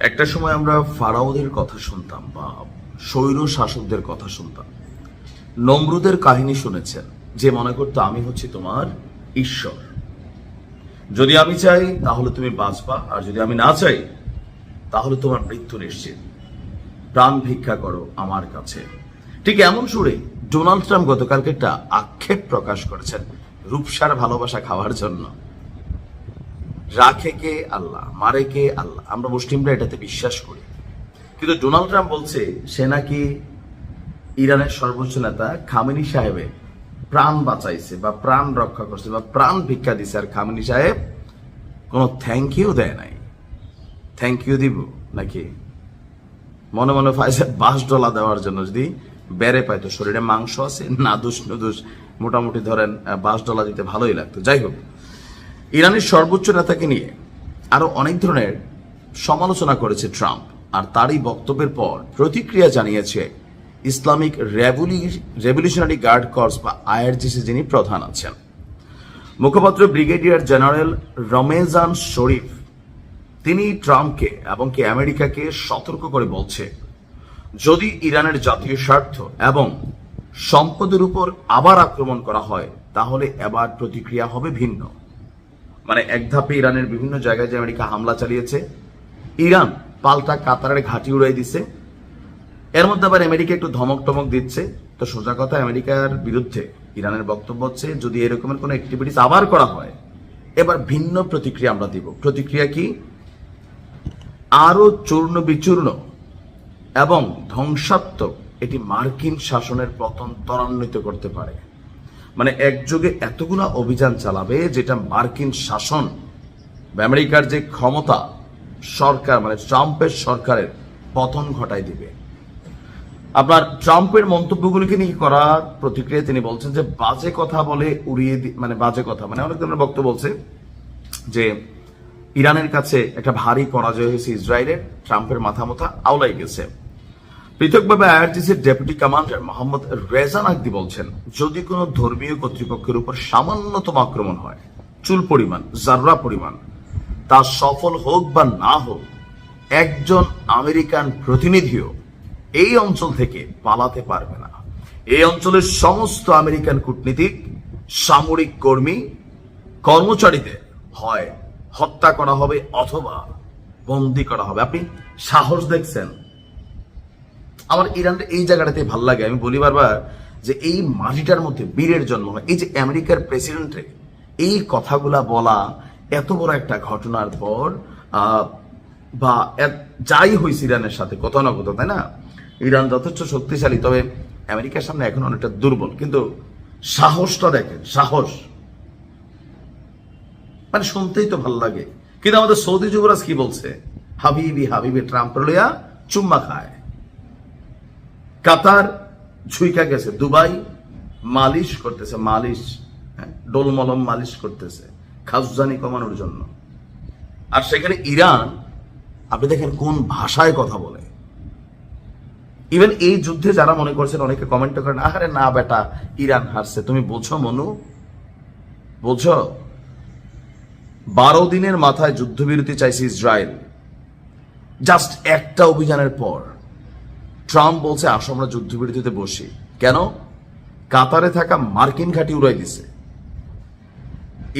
একটা সময় আমরা ফারাওদের কথা শুনতাম বা স্বৈর শাসকদের কথা শুনতাম। নমরুদের কাহিনী শুনেছেন, যে মনে করতো, আমি হচ্ছি তোমার ঈশ্বর। যদি আমি চাই, তাহলে তুমি বাঁচবা, আর যদি আমি না চাই, তাহলে তোমার মৃত্যু নিশ্চিত। প্রাণ ভিক্ষা করো আমার কাছে। ঠিক এমন সুরে ডোনাল্ড ট্রাম্প গতকালকে একটা আক্ষেপ প্রকাশ করেছেন রূপসার ভালোবাসা খাওয়ার জন্য। রাখে কে আল্লাহ মারে কে আল্লাহ। আমরা মুসলিমরা এটাতে বিশ্বাস করি। কিন্তু ডোনাল্ড ট্রাম্প বলছে, সে নাকি ইরানের সর্বোচ্চ নেতা খামিনি সাহেবের প্রাণ বাঁচাইছে বা প্রাণ রক্ষা করছে বা প্রাণ ভিক্ষা দিছে। আর খামিনি সাহেব কোনো থ্যাংক ইউ দেয় নাই। থ্যাংক ইউ দিব নাকি? মনে মনে পাইছে বাস ডলা দেওয়ার জন্য যদি বেড়ে পাইতো। শরীরে মাংস আছে না দুষ নুদুস, মোটামুটি ধরেন বাস ডলা দিতে ভালোই লাগতো। যাই হোক ইরানের সর্বোচ্চ নেতাকে নিয়ে আরও অনেক ধরনের সমালোচনা করেছে ট্রাম্প, আর তারই বক্তব্যের পর প্রতিক্রিয়া জানিয়েছে ইসলামিক রেভলিউশনারি গার্ড কর্স বা আইআরজিসি যিনি প্রধান আছেন। মুখপাত্র ব্রিগেডিয়ার জেনারেল রমেজান শরীফ, তিনি ট্রাম্পকে এবং কি আমেরিকাকে সতর্ক করে বলছে, যদি ইরানের জাতীয় স্বার্থ এবং সম্পদের উপর আবার আক্রমণ করা হয়, তাহলে এবার প্রতিক্রিয়া হবে ভিন্ন। মানে এক ধাপে ইরানের বিভিন্ন জায়গায় যে আমেরিকা হামলা চালিয়েছে, ইরান পাল্টা কাতারের ঘাঁটি উড়াই দিছে। এর মধ্যে আবার আমেরিকা একটু ধমক টমক দিচ্ছে। তো সোজা কথা, আমেরিকার বিরুদ্ধে ইরানের বক্তব্য হচ্ছে, যদি এরকমের কোনো অ্যাক্টিভিটিস আবার করা হয়, এবার ভিন্ন প্রতিক্রিয়া আমরা দিব। প্রতিক্রিয়া কি? আরও চূর্ণ বিচূর্ণ এবং ধ্বংসাত্মক এটি মার্কিন শাসনের পতন ত্বরান্বিত করতে পারে। মানে একযোগে এতগুলা অভিযান চালাবে যেটা মার্কিন শাসন বা আমেরিকার যে ক্ষমতা সরকার মানে ট্রাম্পের সরকারের পতন ঘটাই দিবে। আপনার ট্রাম্পের মন্তব্যগুলিকে নিয়ে করা প্রতিক্রিয়া তিনি বলছেন যে বাজে কথা বলে উড়িয়ে মানে বাজে কথা মানে অনেক ধরনের বক্তব্য বলছে যে ইরানের কাছে একটা ভারী পরাজয় হয়েছে ইসরায়েলের, ট্রাম্পের মাথা মাথা আওলাই গেছে। পৃথকভাবে আইআরজিসির deputy commander Mohammad Reza Naqdi বলছেন, যদি কোনো ধর্মীয় কর্তৃপক্ষের উপর সামান্যতম আক্রমণ হয়, চুল পরিমাণ, জাররা পরিমাণ, তা সফল হোক বা না হোক, একজন আমেরিকান প্রতিনিধিও এই অঞ্চল থেকে পালাতে পারবে না। এই অঞ্চলের সমস্ত আমেরিকান কূটনীতিক, সামরিক কর্মী, কর্মচারীদের হয় হত্যা করা হবে অথবা বন্দি করা হবে। আপনি সাহস দেখছেন আমার ইরানের এই জায়গাটাতে ভালো লাগে। আমি বলি বারবার যে এই মাটিটার মধ্যে বীরের জন্ম হয়। এই যে আমেরিকার প্রেসিডেন্টের এই কথাগুলা বলা এত বড় একটা ঘটনার পর বা যাই হয়েছে ইরানের সাথে, কত না কত, তাই না? ইরান যথেষ্ট শক্তিশালী, তবে আমেরিকার সামনে এখন অনেকটা দুর্বল। কিন্তু সাহসটা দেখেন, সাহস। মানে শুনতেই তো ভালো লাগে। কিন্তু আমাদের সৌদি যুবরাজ কি বলছে? হাবিবি হাবিবি ট্রাম্প লইয়া চুম্মা খায়। কাতার ঝুইকা গেছে দুবাই মালিশ করতেছে মালিশ হ্যাঁ, ডোলমলম মালিশ করতেছে খাসজানি কমানোর জন্য। আর সেখানে ইরান আপনি দেখেন কোন ভাষায় কথা বলে। ইভেন এই যুদ্ধে যারা মনে করছেন অনেকে কমেন্ট করেন আরে না বেটা ইরান হারছে। তুমি বোঝো মনু? বোঝো? বারো দিনের মাথায় যুদ্ধবিরতি চাইছে ইসরায়েল। জাস্ট একটা অভিযানের পর। ট্রাম্প বলছে, আসো আমরা যুদ্ধবিরতিতে বসি। কেন? কাতারে থাকা মার্কিন ঘাঁটি উড়াই দিছে।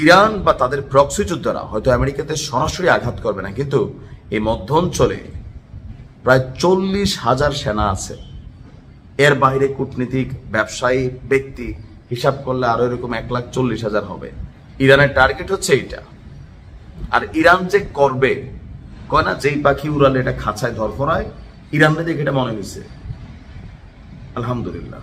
ইরান বা তাদের প্রক্সি যোদ্ধারা হয়তো আমেরিকাতে সরাসরি আঘাত করবে না, কিন্তু এই মধ্য অঞ্চলে প্রায় চল্লিশ হাজার সেনা আছে। এর বাইরে কূটনীতিক, ব্যবসায়ী, ব্যক্তি হিসাব করলে আরও এরকম এক লাখ চল্লিশ হাজার হবে। ইরানের টার্গেট হচ্ছে এইটা। আর ইরান যে করবে, কয় না, যেই পাখি উড়ালে এটা খাঁচায় ধরফরায় ইরানদের দেখে এটা মনে হয়েছে আলহামদুলিল্লাহ।